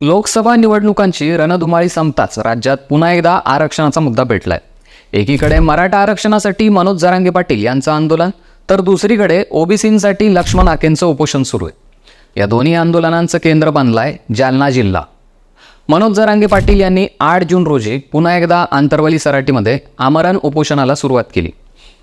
लोकसभा निवडणुकांची रणधुमाळी संपताच राज्यात पुन्हा एकदा आरक्षणाचा मुद्दा पेटलाय. एकीकडे मराठा आरक्षणासाठी मनोज जरांगे पाटील यांचं आंदोलन तर दुसरीकडे ओबीसींसाठी लक्ष्मण आकेंचं उपोषण सुरू आहे. या दोन्ही आंदोलनांचं केंद्र बनलाय जालना जिल्हा. मनोज जरांगे पाटील यांनी आठ जून रोजी पुन्हा एकदा आंतरवली सराटीमध्ये आमरण उपोषणाला सुरुवात केली.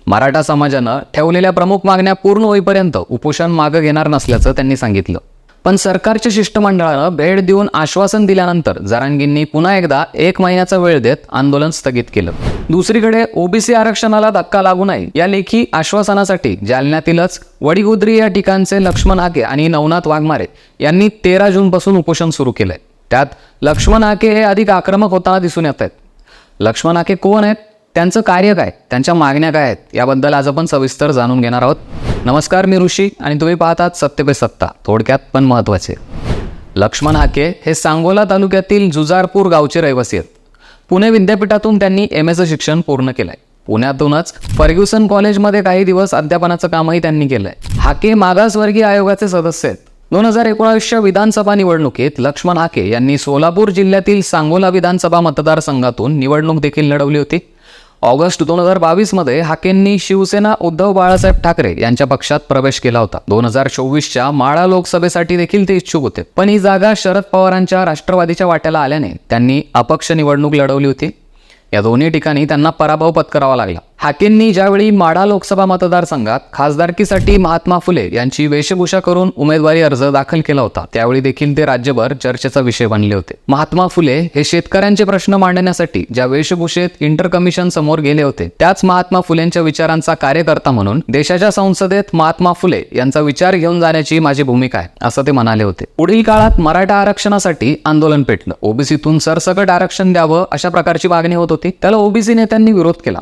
मराठा समाजानं ठेवलेल्या प्रमुख मागण्या पूर्ण होईपर्यंत उपोषण मागं घेणार नसल्याचं त्यांनी सांगितलं. पण सरकारच्या शिष्टमंडळानं भेट देऊन आश्वासन दिल्यानंतर जरांगींनी पुन्हा एकदा एक महिन्याचा वेळ देत आंदोलन स्थगित केलं. दुसरीकडे ओबीसी आरक्षणाला धक्का लागू नये या लेखी आश्वासनासाठी जालन्यातीलच वडीगुद्री या ठिकाणचे लक्ष्मण आके आणि नवनाथ वाघमारे यांनी तेरा जूनपासून उपोषण सुरू केलंय. त्यात लक्ष्मण आके हे अधिक आक्रमक होताना दिसून येत आहेत. लक्ष्मण आके कोण आहेत? त्यांचं कार्य काय? त्यांच्या मागण्या काय आहेत? याबद्दल आज आपण सविस्तर जाणून घेणार आहोत. नमस्कार मी ऋषी आणि तुम्ही पाहतात सत्य पे सत्ता थोडक्यात पण महत्त्वाचे लक्ष्मण हाके हे सांगोला तालुक्यातील जुजारपूर गावचे रहिवासी आहेत. पुणे विद्यापीठातून त्यांनी एम एचं शिक्षण पूर्ण केलंय. पुण्यातूनच फर्ग्युसन कॉलेजमध्ये काही दिवस अध्यापनाचं कामही त्यांनी केलंय. हाके मागासवर्गीय आयोगाचे सदस्य आहेत. दोन हजार एकोणावीसच्या विधानसभा निवडणुकीत लक्ष्मण हाके यांनी सोलापूर जिल्ह्यातील सांगोला विधानसभा मतदारसंघातून निवडणूक देखील लढवली होती. ऑगस्ट दोन हजार बावीसमध्ये हाकेंनी शिवसेना उद्धव बाळासाहेब ठाकरे यांच्या पक्षात प्रवेश केला होता. दोन हजार चोवीसच्या माळा लोकसभेसाठी देखील ते इच्छुक होते. पण ही जागा शरद पवारांच्या राष्ट्रवादीच्या वाट्याला आल्याने त्यांनी अपक्ष निवडणूक लढवली होती. या दोन्ही ठिकाणी त्यांना पराभव पत्करावा लागला. हाकेंनी ज्यावेळी माढा लोकसभा मतदारसंघात खासदारकीसाठी महात्मा फुले यांची वेशभूषा करून उमेदवारी अर्ज दाखल केला होता त्यावेळी देखील ते राज्यभर चर्चेचा विषय बनले होते. महात्मा फुले हे शेतकऱ्यांचे प्रश्न मांडण्यासाठी ज्या वेशभूषेत इंटर कमिशन समोर गेले होते त्याच महात्मा फुलेंच्या विचारांचा कार्यकर्ता म्हणून देशाच्या संसदेत महात्मा फुले यांचा विचार घेऊन जाण्याची माझी भूमिका आहे असं ते म्हणाले होते. पुढील काळात मराठा आरक्षणासाठी आंदोलन पेटलं. ओबीसीतून सरसकट आरक्षण द्यावं अशा प्रकारची मागणी होत होती. त्याला ओबीसी नेत्यांनी विरोध केला.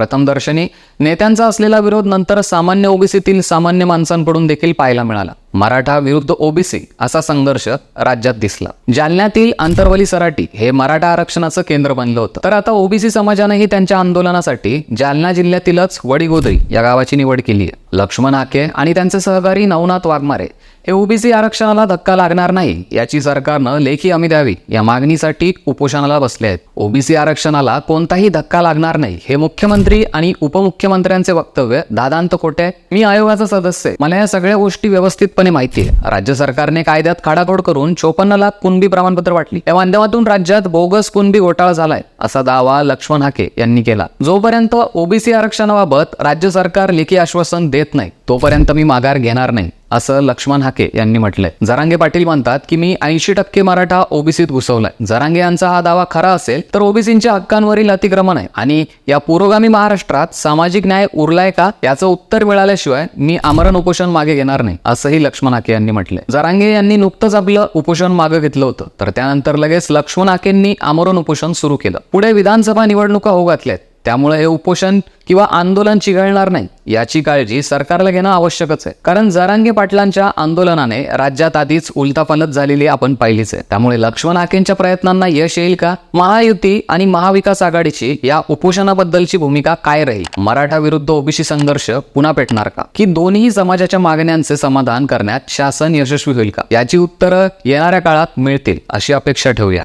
प्रथमदर्शनी नेत्यांचा असलेला विरोध नंतर सामान्य ओबीसीतील सामान्य माणसांकडून देखील पाहायला मिळाला. मराठा विरुद्ध ओबीसी असा संघर्ष राज्यात दिसला. जालन्यातील आंतरवली सराटी हे मराठा आरक्षणाचं केंद्र बनलं होतं. तर आता ओबीसी समाजानेही त्यांच्या आंदोलनासाठी जालना जिल्ह्यातीलच वडीगोदरी या गावाची निवड केली आहे लक्ष्मण आके आणि त्यांचे सहकारी नवनाथ वाघमारे. हे ओबीसी आरक्षणाला धक्का लागणार नाही याची सरकारनं लेखी हमी द्यावी या मागणीसाठी उपोषणाला बसले आहेत. ओबीसी आरक्षणाला कोणताही धक्का लागणार नाही हे मुख्यमंत्री आणि उपमुख्यमंत्र्यांचे वक्तव्य. दादांत खोटे आहे. मी आयोगाचा सदस्य आहे. मला या सगळ्या गोष्टी व्यवस्थितपणे माहिती आहे. राज्य सरकारने कायद्यात खाडाखोड करून चोपन्न लाख कुणबी प्रमाणपत्र वाटली. या माध्यमातून राज्यात बोगस कुणबी घोटाळा झालाय. असा दावा लक्ष्मण हाके यांनी केला. जोपर्यंत ओबीसी आरक्षणाबाबत राज्य सरकार लेखी आश्वासन देत नाही तोपर्यंत मी माघार घेणार नाही. असं लक्ष्मण हाके यांनी म्हटलंय. जरांगे पाटील म्हणतात की मी ऐंशी टक्के मराठा ओबीसीत घुसवलाय. जरांगे यांचा हा दावा खरा असेल तर ओबीसींच्या हक्कांवरील अतिक्रमण आहे. आणि या पुरोगामी महाराष्ट्रात सामाजिक न्याय उरलाय का याचं उत्तर मिळाल्याशिवाय मी आमरण उपोषण मागे घेणार नाही असंही लक्ष्मण हाके यांनी म्हटलंय. जरांगे यांनी नुकतंच आपलं उपोषण मागे घेतलं होतं. तर त्यानंतर लगेच लक्ष्मण हाकेंनी आमरण उपोषण सुरू केलं. पुढे विधानसभा निवडणुका होऊ घातल्यात त्यामुळे हे उपोषण किंवा आंदोलन चिघळणार नाही. याची काळजी सरकारला घेणं आवश्यकच आहे. कारण जरांगे पाटलांच्या आंदोलनाने राज्यात आधीच उलताफलत झालेली आपण पाहिलीच आहे. त्यामुळे लक्ष्मण आखेंच्या प्रयत्नांना यश येईल का? महायुती आणि महाविकास आघाडीची या उपोषणाबद्दलची भूमिका काय राहील? मराठा विरुद्ध ओबीसी संघर्ष पुन्हा पेटणार का? की दोन्ही समाजाच्या मागण्यांचे समाधान करण्यात शासन यशस्वी होईल का? याची उत्तरं येणाऱ्या काळात मिळतील अशी अपेक्षा ठेवूया.